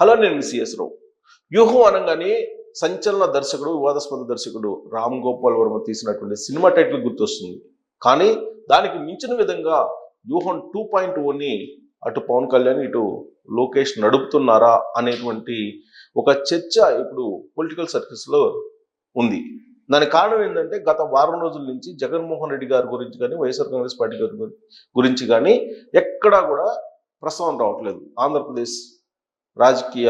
Hello నేను CS రావు వ్యూహం అనగానే సంచలన దర్శకుడు వివాదాస్పద దర్శకుడు రామ్ గోపాల్ వర్మ తీసినటువంటి సినిమా టైటిల్ గుర్తొస్తుంది. కానీ దానికి మించిన విధంగా వ్యూహం టూ పాయింట్ ఓని అటు పవన్ కళ్యాణ్ ఇటు లోకేష్ నడుపుతున్నారా అనేటువంటి ఒక చర్చ ఇప్పుడు పొలిటికల్ సర్కిల్స్లో ఉంది. దానికి కారణం ఏంటంటే గత వారం రోజుల నుంచి జగన్మోహన్ రెడ్డి గారి గురించి కానీ వైఎస్ఆర్ కాంగ్రెస్ పార్టీ గారి గురించి కానీ ఎక్కడా కూడా ప్రస్తావన రావట్లేదు. ఆంధ్రప్రదేశ్ రాజకీయ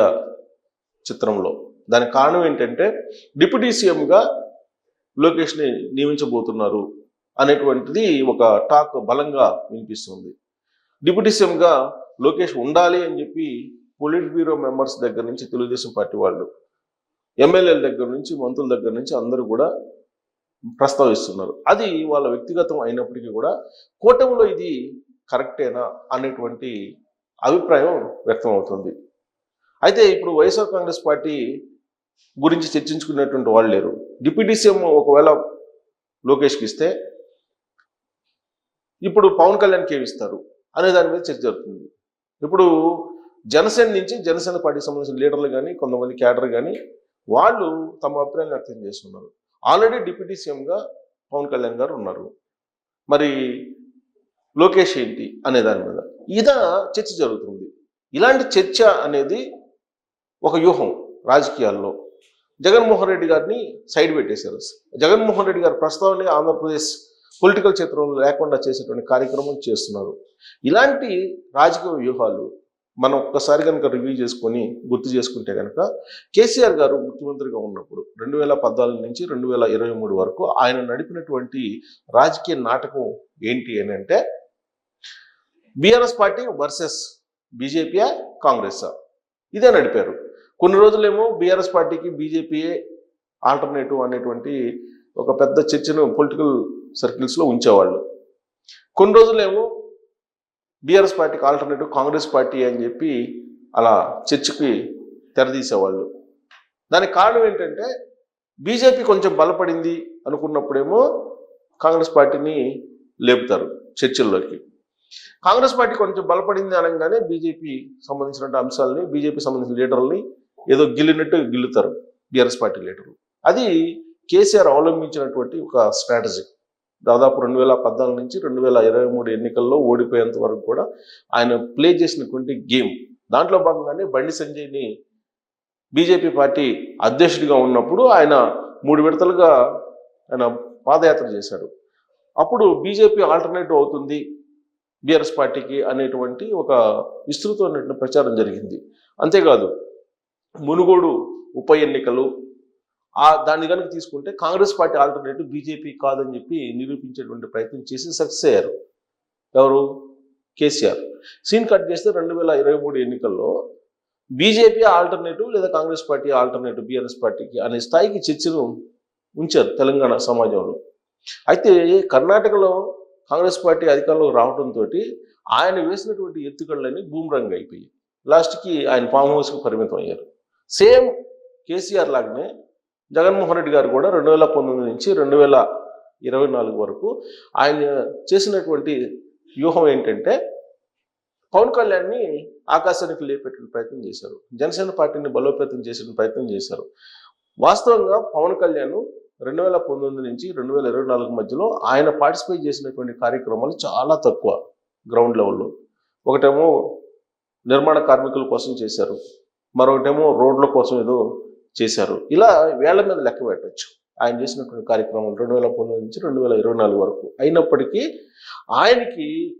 చిత్రంలో. దానికి కారణం ఏంటంటే డిప్యూటీ సీఎంగా లోకేష్ని నియమించబోతున్నారు అనేటువంటిది ఒక టాక్ బలంగా వినిపిస్తుంది. డిప్యూటీ సీఎంగా లోకేష్ ఉండాలి అని చెప్పి పొలిట్ బ్యూరో మెంబర్స్ దగ్గర నుంచి తెలుగుదేశం పార్టీ వాళ్ళు ఎమ్మెల్యేల దగ్గర నుంచి మంత్రుల దగ్గర నుంచి అందరూ కూడా ప్రస్తావిస్తున్నారు. అది వాళ్ళ వ్యక్తిగతం అయినప్పటికీ కూడా కూటమిలో ఇది కరెక్టేనా అనేటువంటి అభిప్రాయం వ్యక్తం అవుతుంది అయితే ఇప్పుడు వైఎస్ఆర్ కాంగ్రెస్ పార్టీ గురించి చర్చించుకునేటువంటి వాళ్ళు లేరు. డిప్యూటీ సీఎం ఒకవేళ లోకేష్కి ఇస్తే ఇప్పుడు పవన్ కళ్యాణ్కి ఏమి ఇస్తారు అనే దాని మీద చర్చ జరుగుతుంది. ఇప్పుడు జనసేన నుంచి జనసేన పార్టీకి సంబంధించిన లీడర్లు కానీ కొంతమంది క్యాడర్ కానీ వాళ్ళు తమ అభిప్రాయం వ్యక్తం చేస్తున్నారు. ఆల్రెడీ డిప్యూటీ సీఎంగా పవన్ కళ్యాణ్ గారు ఉన్నారు. మరి లోకేష్ ఏంటి అనే దాని మీద ఇదా చర్చ జరుగుతుంది. ఇలాంటి చర్చ అనేది ఒక వ్యూహం రాజకీయాల్లో. జగన్మోహన్ రెడ్డి గారిని సైడ్ పెట్టేశారు. జగన్మోహన్ రెడ్డి గారి ప్రస్తావనే ఆంధ్రప్రదేశ్ పొలిటికల్ చిత్రంలో లేకుండా చేసేటువంటి కార్యక్రమం చేస్తున్నారు. ఇలాంటి రాజకీయ వ్యూహాలు మనం ఒక్కసారి కనుక రివ్యూ చేసుకొని గుర్తు చేసుకుంటే కనుక కేసీఆర్ గారు ముఖ్యమంత్రిగా ఉన్నప్పుడు రెండు వేల పద్నాలుగు నుంచి రెండు వేల ఇరవై మూడు వరకు ఆయన నడిపినటువంటి రాజకీయ నాటకం ఏంటి అని అంటే BRS party versus BJP Congress ఇదే నడిపారు. కొన్ని రోజులేమో బీఆర్ఎస్ పార్టీకి బీజేపీయే ఆల్టర్నేటివ్ అనేటువంటి ఒక పెద్ద చర్చను పొలిటికల్ సర్కిల్స్లో ఉంచేవాళ్ళు. కొన్ని రోజులేమో బీఆర్ఎస్ పార్టీకి ఆల్టర్నేటివ్ కాంగ్రెస్ పార్టీ అని చెప్పి అలా చర్చకి తెరదీసేవాళ్ళు. దానికి కారణం ఏంటంటే బీజేపీ కొంచెం బలపడింది అనుకున్నప్పుడేమో కాంగ్రెస్ పార్టీని లేపుతారు చర్చల్లోకి. కాంగ్రెస్ పార్టీ కొంచెం బలపడింది అనగానే బీజేపీ సంబంధించినటువంటి అంశాలని బీజేపీ సంబంధించిన లీడర్ని ఏదో గిల్లినట్టు గిల్లుతారు బీఆర్ఎస్ పార్టీ లీడర్లు. అది కేసీఆర్ అవలంబించినటువంటి ఒక స్ట్రాటజీ. దాదాపు రెండు వేల పద్నాలుగు నుంచి రెండు వేల ఇరవై మూడు ఎన్నికల్లో ఓడిపోయేంత వరకు కూడా ఆయన ప్లే చేసినటువంటి గేమ్. దాంట్లో భాగంగానే బండి సంజయ్ని బీజేపీ పార్టీ అధ్యక్షుడిగా ఉన్నప్పుడు ఆయన మూడు విడతలుగా ఆయన పాదయాత్ర చేశాడు అప్పుడు బీజేపీ ఆల్టర్నేటివ్ అవుతుంది బీఆర్ఎస్ పార్టీకి అనేటువంటి ఒక విస్తృతమైనటువంటి ప్రచారం జరిగింది. అంతేకాదు మునుగోడు ఉప ఎన్నికలు ఆ దాన్ని కనుక తీసుకుంటే కాంగ్రెస్ పార్టీ ఆల్టర్నేటివ్ బీజేపీ కాదని చెప్పి నిరూపించేటువంటి ప్రయత్నం చేసి సక్సెస్ అయ్యారు. ఎవరు? కేసీఆర్. సీన్ కట్ చేస్తే రెండు వేల ఇరవై మూడు ఎన్నికల్లో బీజేపీ ఆల్టర్నేటివ్ లేదా కాంగ్రెస్ పార్టీ ఆల్టర్నేటివ్ బీఆర్ఎస్ పార్టీకి అనే స్థాయికి చర్చను ఉంచారు తెలంగాణ సమాజంలో. అయితే కర్ణాటకలో కాంగ్రెస్ పార్టీ అధికారంలోకి రావడంతో ఆయన వేసినటువంటి ఎత్తుకళ్ళని బూమ్రంగ్ అయిపోయి లాస్ట్కి ఆయన ఫామ్ హౌస్కి పరిమితం అయ్యారు. సేమ్ కేసీఆర్ లాగానే జగన్మోహన్ రెడ్డి గారు కూడా రెండు వేల పంతొమ్మిది నుంచి రెండు వేల ఇరవై నాలుగు వరకు ఆయన చేసినటువంటి వ్యూహం ఏంటంటే పవన్ కళ్యాణ్ని ఆకాశానికి లేపెట్టిన ప్రయత్నం చేశారు. జనసేన పార్టీని బలోపేతం చేసిన ప్రయత్నం చేశారు. వాస్తవంగా పవన్ కళ్యాణ్ రెండు వేల పంతొమ్మిది నుంచి రెండు వేల ఇరవై నాలుగు మధ్యలో ఆయన పార్టిసిపేట్ చేసినటువంటి కార్యక్రమాలు చాలా తక్కువ గ్రౌండ్ లెవెల్లో. ఒకటేమో నిర్మాణ కార్మికుల కోసం చేశారు. మరొకటేమో రోడ్ల కోసం ఏదో చేశారు. ఇలా వేళ్ళ మీద లెక్క పెట్టచ్చు. ఆయన చేసినటువంటి కార్యక్రమాలు రెండు వేల పంతొమ్మిది నుంచి రెండు వేల ఇరవై నాలుగు వరకు. అయినప్పటికీ ఆయనకి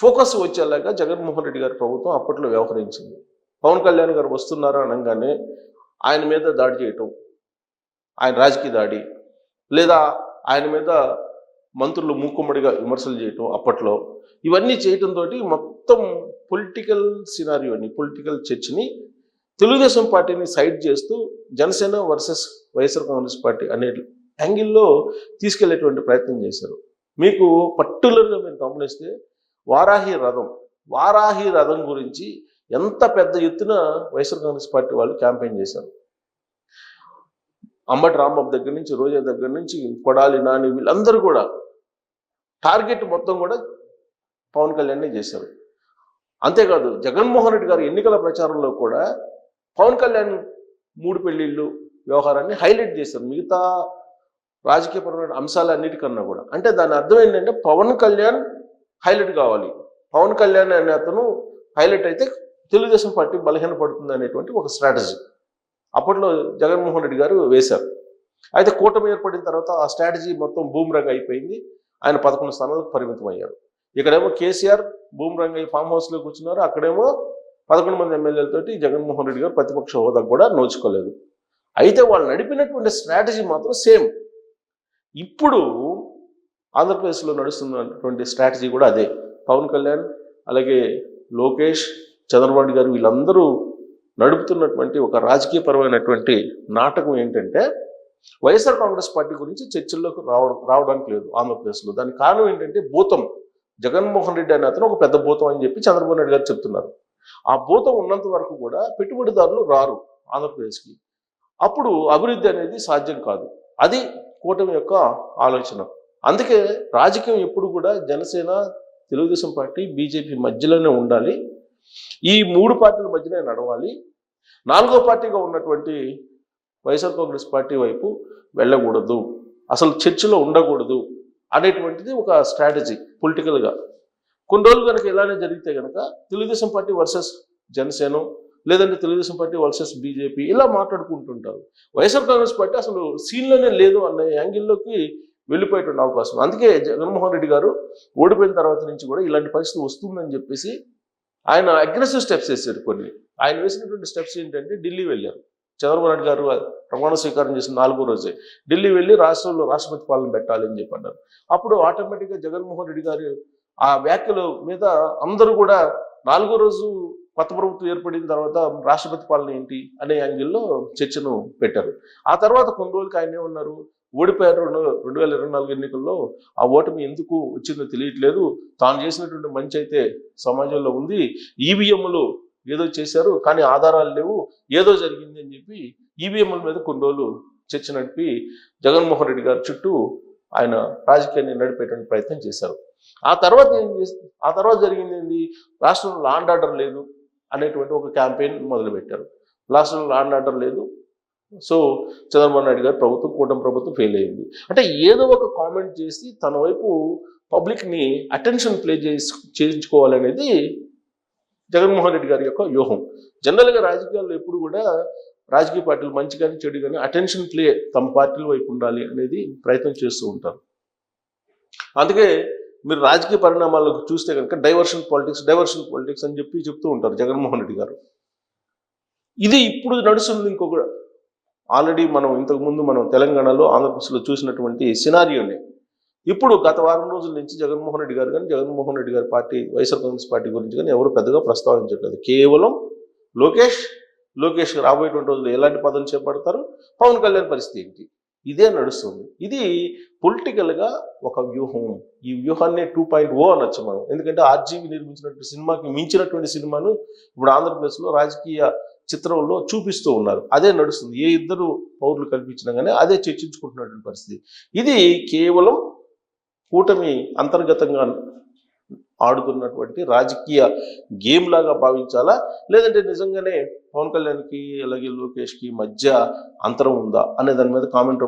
ఫోకస్ వచ్చేలాగా జగన్మోహన్ రెడ్డి గారి ప్రభుత్వం అప్పట్లో వ్యవహరించింది. పవన్ కళ్యాణ్ గారు వస్తున్నారు అనగానే ఆయన మీద దాడి చేయటం ఆయన రాజకీయ దాడి లేదా ఆయన మీద మంత్రులు మూకుమ్మడిగా విమర్శలు చేయటం అప్పట్లో. ఇవన్నీ చేయటంతో మొత్తం పొలిటికల్ సినారియోని పొలిటికల్ చర్చని తెలుగుదేశం పార్టీని సైడ్ చేస్తూ Janasena versus YSR Congress party అనే యాంగిల్లో తీసుకెళ్ళేటువంటి ప్రయత్నం చేశారు. మీకు పర్టికులర్గా మీరు గమనిస్తే వారాహి రథం వారాహి రథం గురించి ఎంత పెద్ద ఎత్తున వైఎస్ఆర్ కాంగ్రెస్ పార్టీ వాళ్ళు క్యాంపెయిన్ చేశారు. అంబటి రాంబాబు దగ్గర నుంచి రోజా దగ్గర నుంచి కొడాలి నాని వీళ్ళందరూ కూడా టార్గెట్ మొత్తం కూడా పవన్ కళ్యాణ్నే చేశారు. అంతేకాదు జగన్మోహన్ రెడ్డి గారు ఎన్నికల ప్రచారంలో కూడా పవన్ కళ్యాణ్ మూడు పెళ్ళిళ్ళు వ్యవహారాన్ని హైలైట్ చేశారు. మిగతా రాజకీయపరమైన అంశాలన్నిటికన్నా కూడా. అంటే దాని అర్థం ఏంటంటే పవన్ కళ్యాణ్ హైలైట్ కావాలి. పవన్ కళ్యాణ్ అనే అతను హైలైట్ అయితే తెలుగుదేశం పార్టీ బలహీన పడుతుంది అనేటువంటి ఒక స్ట్రాటజీ అప్పట్లో జగన్మోహన్ రెడ్డి గారు వేశారు. అయితే కూటమి ఏర్పడిన తర్వాత ఆ స్ట్రాటజీ మొత్తం బూమ్రంగ్ అయిపోయింది. ఆయన పదకొండు స్థానాలకు పరిమితం అయ్యారు ఇక్కడేమో కేసీఆర్ బూమ్రంగ్ అయ్యి ఫామ్ హౌస్లో కూర్చున్నారు అక్కడేమో పదకొండు మంది ఎమ్మెల్యేలతోటి జగన్మోహన్ రెడ్డి గారు ప్రతిపక్ష హోదా కూడా నోచుకోలేదు. అయితే వాళ్ళు నడిపినటువంటి స్ట్రాటజీ మాత్రం సేమ్. ఇప్పుడు ఆంధ్రప్రదేశ్లో నడుస్తున్నటువంటి స్ట్రాటజీ కూడా అదే. పవన్ కళ్యాణ్ అలాగే లోకేష్ చంద్రబాబు గారు వీళ్ళందరూ నడుపుతున్నటువంటి ఒక రాజకీయపరమైనటువంటి నాటకం ఏంటంటే వైఎస్ఆర్ కాంగ్రెస్ పార్టీ గురించి చర్చల్లోకి రావడం రావడానికి లేదు ఆంధ్రప్రదేశ్లో. దానికి కారణం ఏంటంటే భూతం. జగన్మోహన్ రెడ్డి అనే అతను ఒక పెద్ద భూతం అని చెప్పి చంద్రబాబు నాయుడు గారు చెప్తున్నారు. ఆ భూతం ఉన్నంత వరకు కూడా పెట్టుబడిదారులు రారు ఆంధ్రప్రదేశ్కి. అప్పుడు అభివృద్ధి అనేది సాధ్యం కాదు. అది కూటమి యొక్క ఆలోచన. అందుకే రాజకీయం ఎప్పుడు కూడా జనసేన తెలుగుదేశం పార్టీ బీజేపీ మధ్యలోనే ఉండాలి. ఈ మూడు పార్టీల మధ్యనే నడవాలి. నాలుగో పార్టీగా ఉన్నటువంటి వైఎస్ఆర్ కాంగ్రెస్ పార్టీ వైపు వెళ్ళకూడదు. అసలు చర్చలో ఉండకూడదు అనేటువంటిది ఒక స్ట్రాటజీ పొలిటికల్గా. కొన్ని రోజులు కనుక ఇలానే జరిగితే కనుక తెలుగుదేశం పార్టీ వర్సెస్ జనసేన లేదంటే తెలుగుదేశం పార్టీ వర్సెస్ బీజేపీ ఇలా మాట్లాడుకుంటుంటారు. వైఎస్ఆర్ కాంగ్రెస్ పార్టీ అసలు సీన్లోనే లేదు అన్న యాంగిల్లోకి వెళ్ళిపోయేటువంటి అవకాశం. అందుకే జగన్మోహన్ రెడ్డి గారు ఓడిపోయిన తర్వాత నుంచి కూడా ఇలాంటి పరిస్థితి వస్తుందని చెప్పేసి ఆయన అగ్రెసివ్ స్టెప్స్ వేశారు కొన్ని. ఆయన వేసినటువంటి స్టెప్స్ ఏంటంటే ఢిల్లీ వెళ్ళారు. చంద్రబాబు నాయుడు గారు ప్రమాణ స్వీకారం చేసిన నాలుగో రోజే. ఢిల్లీ వెళ్ళి రాష్ట్రంలో రాష్ట్రపతి పాలన పెట్టాలి అని చెప్పి అన్నారు అప్పుడు ఆటోమేటిక్గా జగన్మోహన్ రెడ్డి గారు ఆ వ్యాఖ్యల మీద అందరూ కూడా నాలుగో రోజు కొత్త ప్రభుత్వం ఏర్పడిన తర్వాత రాష్ట్రపతి పాలన ఏంటి అనే యాంగిల్లో చర్చను పెట్టారు. ఆ తర్వాత కొన్ని రోజులకి ఆయన ఏమన్నారు ఓడిపోయారు రెండు రెండు వేల ఇరవై నాలుగు ఎన్నికల్లో. ఆ ఓటమి ఎందుకు వచ్చిందో తెలియట్లేదు. తాను చేసినటువంటి మంచి అయితే సమాజంలో ఉంది. ఈవీఎంలు ఏదో చేశారు కానీ ఆధారాలు లేవు. ఏదో జరిగింది అని చెప్పి ఈవీఎంల మీద కొన్ని రోజులు చర్చ నడిపి జగన్మోహన్ రెడ్డి గారి చుట్టూ ఆయన రాజకీయాన్ని నడిపేటువంటి ప్రయత్నం చేశారు. ఆ తర్వాత ఏం చేసి ఆ తర్వాత జరిగింది ఏంటి రాష్ట్రంలో లాండ్ ఆర్డర్ లేదు అనేటువంటి ఒక క్యాంపెయిన్ మొదలుపెట్టారు. రాష్ట్రంలో లాండ్ ఆర్డర్ లేదు. సో చంద్రబాబు నాయుడు గారు ప్రభుత్వం కూటమి ప్రభుత్వం ఫెయిల్ అయింది. అంటే ఏదో ఒక కామెంట్ చేసి తన వైపు పబ్లిక్ని అటెన్షన్ ప్లే చేసి చేయించుకోవాలనేది జగన్మోహన్ రెడ్డి గారి యొక్క వ్యూహం. జనరల్గా రాజకీయాల్లో ఎప్పుడు కూడా రాజకీయ పార్టీలు మంచి కానీ చెడు కానీ అటెన్షన్ ప్లే తమ పార్టీల వైపు ఉండాలి అనేది ప్రయత్నం చేస్తూ ఉంటారు. అందుకే మీరు రాజకీయ పరిణామాలకు చూస్తే కనుక డైవర్షన్ పాలిటిక్స్ డైవర్షన్ పాలిటిక్స్ అని చెప్పి చెప్తూ ఉంటారు జగన్మోహన్ రెడ్డి గారు. ఇది ఇప్పుడు నడుస్తుంది ఇంకొక ఆల్రెడీ మనం ఇంతకుముందు మనం తెలంగాణలో ఆంధ్రప్రదేశ్లో చూసినటువంటి సినారియోనే ఇప్పుడు గత వారం రోజుల నుంచి జగన్మోహన్ రెడ్డి గారు కానీ జగన్మోహన్ రెడ్డి గారి పార్టీ వైఎస్ఆర్ కాంగ్రెస్ పార్టీ గురించి కానీ ఎవరు పెద్దగా ప్రస్తావించట్లేదు. కేవలం లోకేష్ లోకేష్ రాబోయేటువంటి రోజులు ఎలాంటి పదవులు చేపడతారు? పవన్ కళ్యాణ్ పరిస్థితి ఏంటి? ఇదే నడుస్తుంది. ఇది పొలిటికల్గా ఒక వ్యూహం. ఈ వ్యూహాన్ని టూ పాయింట్ ఓ అనొచ్చు మనం. ఎందుకంటే ఆర్జీవి నిర్మించినటువంటి సినిమాకి మించినటువంటి సినిమాను ఇప్పుడు ఆంధ్రప్రదేశ్లో రాజకీయ చిత్రంలో చూపిస్తూ ఉన్నారు. అదే నడుస్తుంది. ఏ ఇద్దరు పౌరులు కల్పించినా కానీ అదే చర్చించుకుంటున్నటువంటి పరిస్థితి. ఇది కేవలం కూటమి అంతర్గతంగా ఆడుతున్నటువంటి రాజకీయ గేమ్ లాగా భావించాలా? లేదంటే నిజంగానే పవన్ కళ్యాణ్కి అలాగే లోకేష్కి మధ్య అంతరం ఉందా? అనే దాని మీద కామెంట్